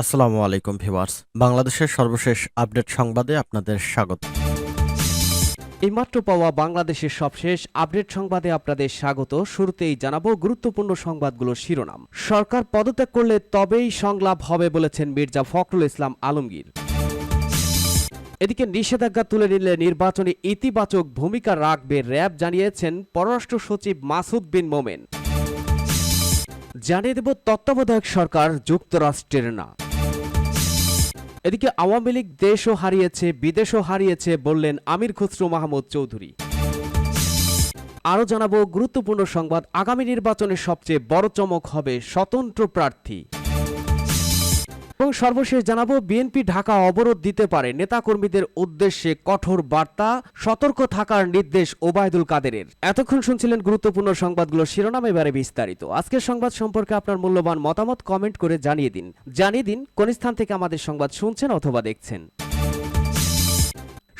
আসসালামু আলাইকুম ভিউয়ার্স। বাংলাদেশের সর্বশেষ আপডেট সংবাদে আপনাদের স্বাগত। এইমাত্র পাওয়া বাংলাদেশের সবশেষ আপডেট সংবাদে আপনাদের স্বাগত। শুরুতেই জানাব গুরুত্বপূর্ণ সংবাদগুলোর শিরোনাম। সরকার পদত্যাগ করলে তবেই সংলাপ হবে বলেছেন মির্জা ফখরুল ইসলাম আলমগীর। এদিকে নিষেধাজ্ঞা তুলে নিলে নির্বাচনে ইতিবাচক ভূমিকা রাখবে র্যাব, জানিয়েছেন পররাষ্ট্র সচিব মাসুদ বিন মোমেন। জানিয়ে দেব তত্ত্বাবধায়ক সরকার যুক্তরাষ্ট্রের না। এদিকে আওয়ামী লীগ দেশও হারিয়েছে, বিদেশও হারিয়েছে বললেন আমির খসরু মাহমুদ চৌধুরী। আরও জানাব গুরুত্বপূর্ণ সংবাদ, আগামী নির্বাচনে সবচেয়ে বড় চমক হবে স্বতন্ত্র প্রার্থী। এবং সর্বশেষ জানাব, বিএনপি ঢাকা অবরোধ দিতে পারে। নেতাকর্মীদের উদ্দেশ্যে কঠোর বার্তা, সতর্ক থাকার নির্দেশ ওবায়দুল কাদেরের। এতক্ষণ শুনছিলেন গুরুত্বপূর্ণ সংবাদগুলো শিরোনাম, এবারে বিস্তারিত। আজকের সংবাদ সম্পর্কে আপনার মূল্যবান মতামত কমেন্ট করে জানিয়ে দিন। জানিয়ে দিন, কোন স্থান থেকে আমাদের সংবাদ শুনছেন অথবা দেখছেন।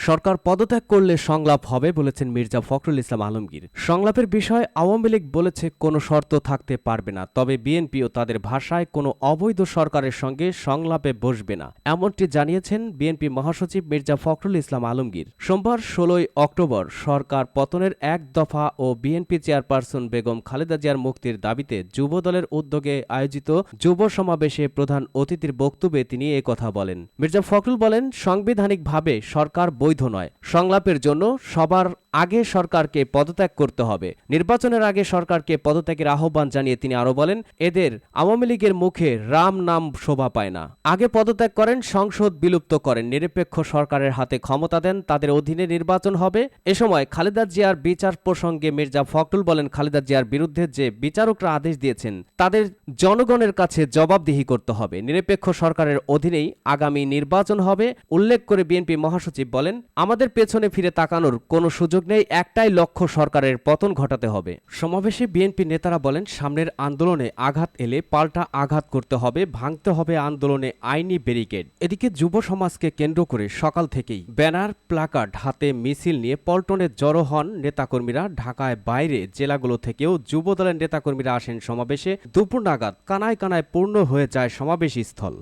সরকার পদত্যাগ করলে সংলাপ হবে বলেছেন মির্জা ফখরুল ইসলাম আলমগীর। সংলাপের বিষয়ে আওয়ামী লীগ বলেছে কোনো শর্ত থাকতে পারবে না, তবে বিএনপিও তাদের ভাষায় কোনো অবৈধ সরকারের সঙ্গে সংলাপে বসবে না, এমনটি জানিয়েছেন বিএনপি মহাসচিব মির্জা ফখরুল ইসলাম আলমগীর। সোমবার ষোলোই অক্টোবর সরকার পতনের এক দফা ও বিএনপি চেয়ারপারসন বেগম খালেদা জিয়ার মুক্তির দাবিতে যুবদলের উদ্যোগে আয়োজিত যুব সমাবেশে প্রধান অতিথির বক্তব্যে তিনি কথা বলেন। মির্জা ফখরুল বলেন, সাংবিধানিকভাবে সরকার বৈধ নয়। সংলাপের জন্য সবার আগে সরকারকে পদত্যাগ করতে হবে। নির্বাচনের আগে সরকারকে পদত্যাগের আহ্বান জানিয়ে তিনি আরও বলেন, এদের আওয়ামী লীগের মুখে রাম নাম শোভা পায় না। আগে পদত্যাগ করেন, সংসদ বিলুপ্ত করেন। নিরপেক্ষ সরকারের হাতে ক্ষমতা দেন, তাদের অধীনে নির্বাচন হবে। এ সময় খালেদা জিয়ার বিচার প্রসঙ্গে মির্জা ফখরুল বলেন, খালেদা জিয়ার বিরুদ্ধে যে বিচারকরা আদেশ দিয়েছেন, তাদের জনগণের কাছে জবাবদিহি করতে হবে। নিরপেক্ষ সরকারের অধীনেই আগামী নির্বাচন হবে। উল্লেখ করে বিএনপি মহাসচিব বলেন আমাদের পেছনে ফিরে তাকানোর কোনো সুযোগ নেই, একটাই লক্ষ্য সরকারের পতন ঘটাতে হবে। সমাবেশে বিএনপি নেতারা বলেন, সামনের আন্দোলনে আঘাত এলে পাল্টা আঘাত করতে হবে, ভাঙতে হবে আন্দোলনে আইনি ব্যারিকেড। এদিকে যুব সমাজকে কেন্দ্র করে সকাল থেকেই ব্যানার, প্লাকার্ড, হাতে মিছিল নিয়ে পল্টনে জড়ো হন নেতাকর্মীরা। ঢাকায় বাইরে জেলাগুলো থেকেও যুব দলের নেতাকর্মীরা আসেন সমাবেশে। দুপুর নাগাদ কানায় কানায় পূর্ণ হয়ে যায় সমাবেশী স্থল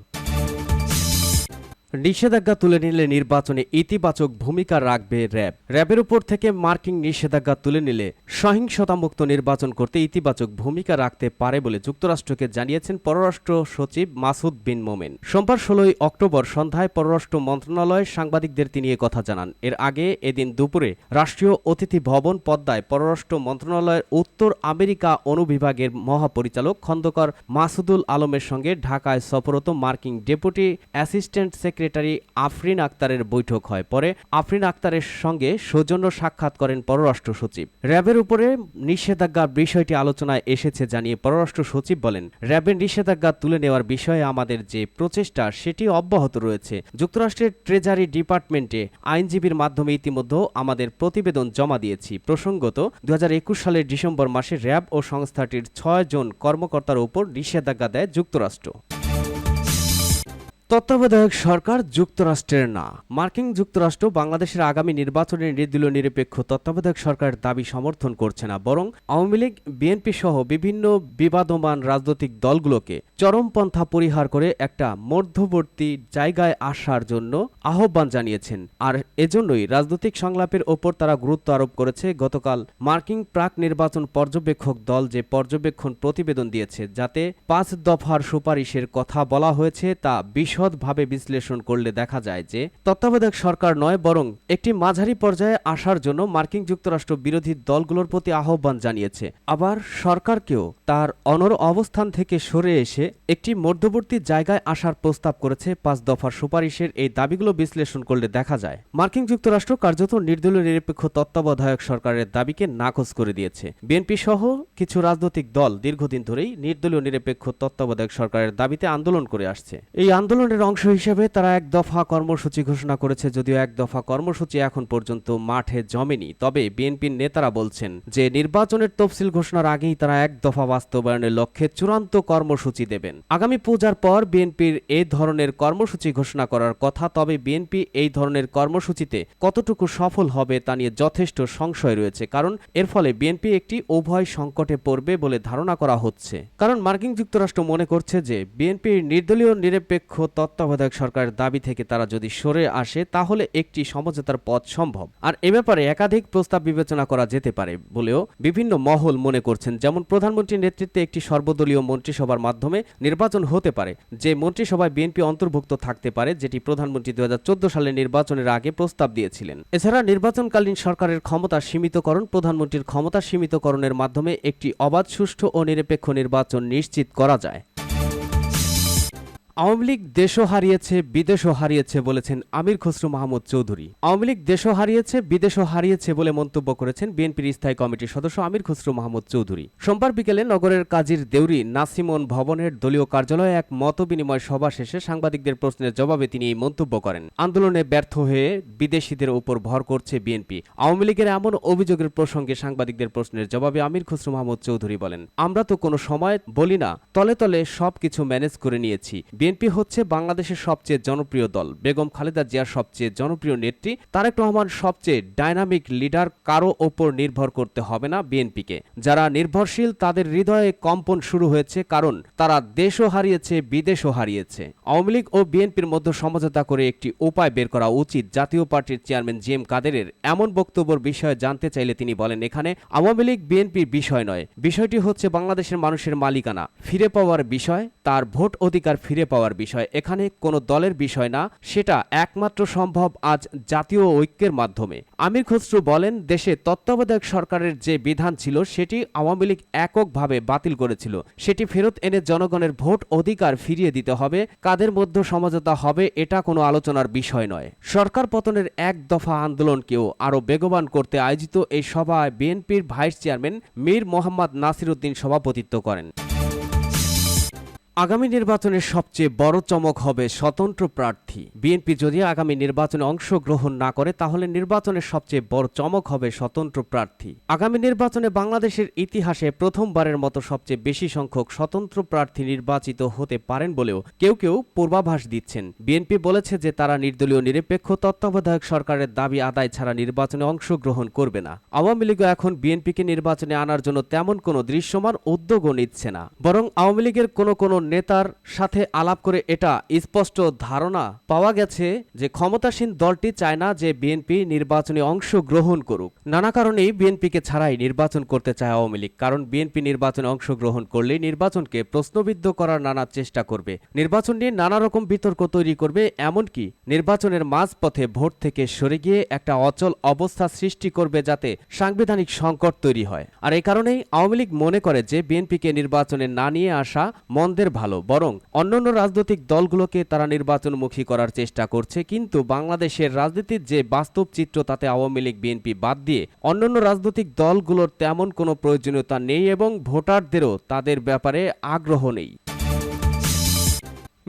নিষেধাজ্ঞা তুলে নিলে নির্বাচনে ইতিবাচক ভূমিকা রাখবে র্যাব। র্যাবের উপর থেকে মার্কিং নিষেধাজ্ঞা তুলে নিলে সহিংসতামুক্ত নির্বাচন করতে ইতিবাচক ভূমিকা রাখতে পারে বলে যুক্তরাষ্ট্রকে জানিয়েছেন পররাষ্ট্র সচিব মাসুদ বিন মোমেন। সোমবার ষোলোই অক্টোবর সন্ধ্যায় পররাষ্ট্র মন্ত্রণালয় সাংবাদিকদের তিনি কথা জানান। এর আগে এদিন দুপুরে রাষ্ট্রীয় অতিথি ভবন পদ্মায় পররাষ্ট্র মন্ত্রণালয়ের উত্তর আমেরিকা অনুবিভাগের মহাপরিচালক খন্দকার মাসুদুল আলমের সঙ্গে ঢাকায় সফরত মার্কিং ডেপুটি অ্যাসিস্ট্যান্ট সেক্রেটারি আফরিন আক্তারের বৈঠক হয়। পরে আফরিন আক্তারের সঙ্গে সৌজন্য সাক্ষাৎ করেন পররাষ্ট্র সচিব। র্যাবের উপরে নিষেধাজ্ঞার বিষয়টি আলোচনায় এসেছে জানিয়ে পররাষ্ট্র সচিব বলেন, র্যাবের নিষেধাজ্ঞা তুলে নেওয়ার বিষয়ে আমাদের যে প্রচেষ্টা, সেটি অব্যাহত রয়েছে। যুক্তরাষ্ট্রের ট্রেজারি ডিপার্টমেন্টে আইনজীবীর মাধ্যমে ইতিমধ্যে আমাদের প্রতিবেদন জমা দিয়েছি। প্রসঙ্গত দু হাজার একুশ সালের ডিসেম্বর মাসে র্যাব ও সংস্থাটির ছয় জন কর্মকর্তার উপর নিষেধাজ্ঞা দেয় যুক্তরাষ্ট্র। তত্ত্বাবধায়ক সরকার যুক্তরাষ্ট্রের না। মার্কিন যুক্তরাষ্ট্র বাংলাদেশের আগামী নির্বাচনে নির্দলীয় নিরপেক্ষ তত্ত্বাবধায়ক সরকারের দাবি সমর্থন করছে না, বরং আওয়ামী লীগ, বিএনপি সহ বিভিন্ন বিবাদমান রাজনৈতিক দলগুলোকে চরমপন্থা পরিহার করে একটা মধ্যবর্তী জায়গায় আসার জন্য আহ্বান জানিয়েছেন। আর এজন্যই রাজনৈতিক সংলাপের ওপর তারা গুরুত্ব আরোপ করেছে। গতকাল মার্কিন প্রাক নির্বাচন পর্যবেক্ষক দল যে পর্যবেক্ষণ প্রতিবেদন দিয়েছে, যাতে পাঁচ দফার সুপারিশের কথা বলা হয়েছে তা বিশদভাবে বিশ্লেষণ করলে দেখা যায় যে, তত্ত্বাবধায়ক সরকার নয়, বরং একটি মাঝারি পর্যায়ে আসার জন্য মার্কিন যুক্তরাষ্ট্র বিরোধী দলগুলোর প্রতি আহ্বান জানিয়েছে। আবার সরকারকেও তার অনর অবস্থান থেকে সরে এসে একটি মধ্যবর্তী জায়গায় আসার প্রস্তাব করেছে পাঁচ দফার সুপারিশের এই দাবিগুলো বিশ্লেষণ করলে দেখা যায়, মার্কিন যুক্তরাষ্ট্র কার্যত নির্দলীয় নিরপেক্ষ তত্ত্বাবধায়ক সরকারের দাবিকে নাকচ করে দিয়েছে। বিএনপি সহ কিছু রাজনৈতিক দল দীর্ঘদিন ধরেই নির্দলীয় নিরপেক্ষ তত্ত্বাবধায়ক সরকারের দাবিতে আন্দোলন করে আসছে। এই আন্দোলন আন্দোলনের অংশ হিসেবে তারা এক দফা কর্মসূচি ঘোষণা করেছে, যদিও এক দফা কর্মসূচি এখন পর্যন্ত মাঠে জমেনি। তবে বিএনপির নেতারা বলছেন যে, নির্বাচনের তফসিল ঘোষণার আগেই তারা এক দফা বাস্তবায়নের লক্ষ্যে চূড়ান্ত কর্মসূচি দেবেন। আগামী পূজার পর বিএনপির এই ধরনের কর্মসূচি ঘোষণা করার কথা, তবে বিএনপি এই ধরনের কর্মসূচিতে কতটুকু সফল হবে তা নিয়ে যথেষ্ট সংশয় রয়েছে, কারণ এর ফলে বিএনপি একটি উভয় সংকটে পড়বে বলে ধারণা করা হচ্ছে। কারণ মার্কিন যুক্তরাষ্ট্র মনে করছে যে, বিএনপির নির্দলীয় নিরপেক্ষ তত্ত্বাবধায়ক সরকারের দাবি থেকে তারা যদি সরে আসে, তাহলে একটি সমঝোতার পথ সম্ভব। আর এ ব্যাপারে একাধিক প্রস্তাব বিবেচনা করা যেতে পারে বলেও বিভিন্ন মহল মনে করছেন, যেমন প্রধানমন্ত্রীর নেতৃত্বে একটি সর্বদলীয় মন্ত্রিসভার মাধ্যমে নির্বাচন হতে পারে। যে মন্ত্রিসভায় বিএনপি অন্তর্ভুক্ত থাকতে পারে, যেটি প্রধানমন্ত্রী দু হাজার চোদ্দ সালে নির্বাচনের আগে প্রস্তাব দিয়েছিলেন। এছাড়া নির্বাচনকালীন সরকারের ক্ষমতা সীমিতকরণ, প্রধানমন্ত্রীর ক্ষমতা সীমিতকরণের মাধ্যমে একটি অবাধ, সুষ্ঠু ও নিরপেক্ষ নির্বাচন নিশ্চিত করা যায়। আওয়ামী লীগ দেশও হারিয়েছে, বিদেশও হারিয়েছে বলেছেন আমির খসরু মাহমুদ চৌধুরী। আওয়ামী লীগ দেশও হারিয়েছে, বিদেশও হারিয়েছে বলে মন্তব্য করেছেন বিএনপির স্থায়ী কমিটির সদস্য আমির খসরু মাহমুদ চৌধুরী। সোমবার বিকেলে নগরের কাজীর দেউরি নাসিমন ভবনের দলীয় কার্যালয়ে এক মতবিনিময় সভা শেষে সাংবাদিকদের প্রশ্নের জবাবে তিনি এই মন্তব্য করেন। আন্দোলনে ব্যর্থ হয়ে বিদেশিদের উপর ভর করছে বিএনপি। আওয়ামী লীগের এমন অভিযোগের প্রসঙ্গে সাংবাদিকদের প্রশ্নের জবাবে আমির খসরু মাহমুদ চৌধুরী বলেন, আমরা তো কোনো সময় বলি না, তলে তলে সবকিছু ম্যানেজ করে নিয়েছি। বিএনপি হচ্ছে বাংলাদেশের সবচেয়ে জনপ্রিয় দল। বেগম খালেদা জিয়ার সবচেয়ে জনপ্রিয় নেত্রী, তারেক রহমান সবচেয়ে ডায়নামিক লিডার, কারও ওপর নির্ভর করতে হবে না বিএনপিকে। যারা নির্ভরশীল, তাদের হৃদয়ে কম্পন শুরু হয়েছে, কারণ তারা দেশও হারিয়েছে, বিদেশও হারিয়েছে। আওয়ামী লীগ ও বিএনপির মধ্যে সমঝোতা করে একটি উপায় বের করা উচিত, জাতীয় পার্টির চেয়ারম্যান জি এম কাদেরের এমন বক্তব্যের বিষয়ে জানতে চাইলে তিনি বলেন, এখানে আওয়ামী লীগ বিএনপির বিষয় নয়। বিষয়টি হচ্ছে বাংলাদেশের মানুষের মালিকানা। ফিরে পাওয়ার বিষয় তার ভোট অধিকার ফিরে পাওয়ার বিষয়। এখানে কোনো দলের বিষয় না, সেটা একমাত্র সম্ভব আজ জাতীয় ঐক্যের মাধ্যমে। আমির খসরু বলেন, দেশে তত্ত্বাবধায়ক সরকারের যে বিধান ছিল, সেটি আওয়ামী লীগ এককভাবে বাতিল করেছিল। সেটি ফেরত এনে জনগণের ভোট অধিকার ফিরিয়ে দিতে হবে। কাদের মধ্যে সমঝোতা হবে, এটা কোনো আলোচনার বিষয় নয়। সরকার পতনের এক দফা আন্দোলনকেও আরও বেগবান করতে আয়োজিত এই সভায় বিএনপির ভাইস চেয়ারম্যান মীর মোহাম্মদ নাসির উদ্দিন সভাপতিত্ব করেন। আগামী নির্বাচনের সবচেয়ে বড় চমক হবে স্বতন্ত্র প্রার্থী। বিএনপি যদি আগামী নির্বাচনে অংশগ্রহণ না করে, তাহলে নির্বাচনের সবচেয়ে বড় চমক হবে স্বতন্ত্র প্রার্থী। আগামী নির্বাচনে বাংলাদেশের ইতিহাসে প্রথমবারের মতো সবচেয়ে বেশি সংখ্যক স্বতন্ত্র প্রার্থী নির্বাচিত হতে পারেন বলেও কেউ কেউ পূর্বাভাস দিচ্ছেন। বিএনপি বলেছে যে তারা নির্দলীয় নিরপেক্ষ তত্ত্বাবধায়ক সরকারের দাবি আদায় ছাড়া নির্বাচনে অংশগ্রহণ করবে না। আওয়ামী লীগও এখন বিএনপিকে নির্বাচনে আনার জন্য তেমন কোনো দৃশ্যমান উদ্যোগও নিচ্ছে না। বরং আওয়ামী লীগের কোনো কোনো নেতার সাথে আলাপ করে এটা স্পষ্ট ধারণা পাওয়া গেছে যে ক্ষমতাসীন দলটি চায় না যে বিএনপি নির্বাচনে অংশগ্রহণ করুক। নানা কারণেই বিএনপিকে ছাড়াই নির্বাচন করতে চায় আওয়ামী লীগ, কারণ বিএনপি নির্বাচনে অংশগ্রহণ করলে নির্বাচনকে প্রশ্নবিদ্ধ করার নানা চেষ্টা করবে। নির্বাচন নিয়ে নানা রকম বিতর্ক তৈরি করবে, এমনকি নির্বাচনের মাঝপথে ভোট থেকে সরে গিয়ে একটা অচল অবস্থা সৃষ্টি করবে যাতে সাংবিধানিক সংকট তৈরি হয়। আর এই কারণেই আওয়ামী লীগ মনে করে যে বিএনপিকে নির্বাচনে না নিয়ে আসা মন্দের ভালো, বরং অন্যান্য রাজনৈতিক দলগুলোকে তারা নির্বাচনমুখী করার চেষ্টা করছে। কিন্তু বাংলাদেশের রাজনীতির যে বাস্তব চিত্র, তাতে আওয়ামী লীগ, বিএনপি বাদ দিয়ে অন্যান্য রাজনৈতিক দলগুলোর তেমন কোনো প্রয়োজনীয়তা নেই এবং ভোটারদেরও তাদের ব্যাপারে আগ্রহ নেই।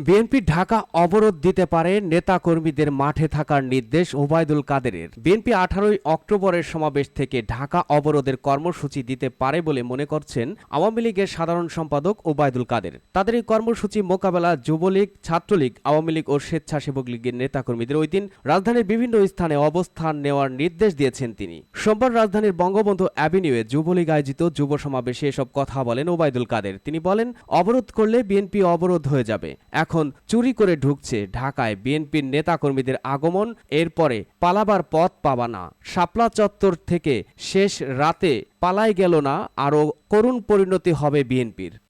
বিএনপি ঢাকা অবরোধ দিতে পারে নেতাকর্মীদের মাঠে থাকার নির্দেশ ওবায়দুল কাদেরের। বিএনপি আঠারোই অক্টোবরের সমাবেশ থেকে ঢাকা অবরোধের কর্মসূচি দিতে পারে বলে মনে করছেন আওয়ামী লীগের সাধারণ সম্পাদক ওবায়দুল কাদের। তাদের এই কর্মসূচি মোকাবেলা যুবলীগ, ছাত্রলীগ, আওয়ামী লীগ ও স্বেচ্ছাসেবক লীগের নেতাকর্মীদের ওই দিন রাজধানীর বিভিন্ন স্থানে অবস্থান নেওয়ার নির্দেশ দিয়েছেন তিনি। সোমবার রাজধানীর বঙ্গবন্ধু অ্যাভিনিউয়ে যুবলীগ আয়োজিত যুব সমাবেশে এসব কথা বলেন ওবায়দুল কাদের। তিনি বলেন, অবরোধ করলে বিএনপি অবরোধ হয়ে যাবে। চুরি করে ঢুকছে ঢাকায় বিএনপির নেতাকর্মীদের আগমন, এরপরে পালাবার পথ পাবা না। শাপলা চত্বর থেকে শেষ রাতে পালাই গেল না, আরও করুণ পরিণতি হবে বিএনপির।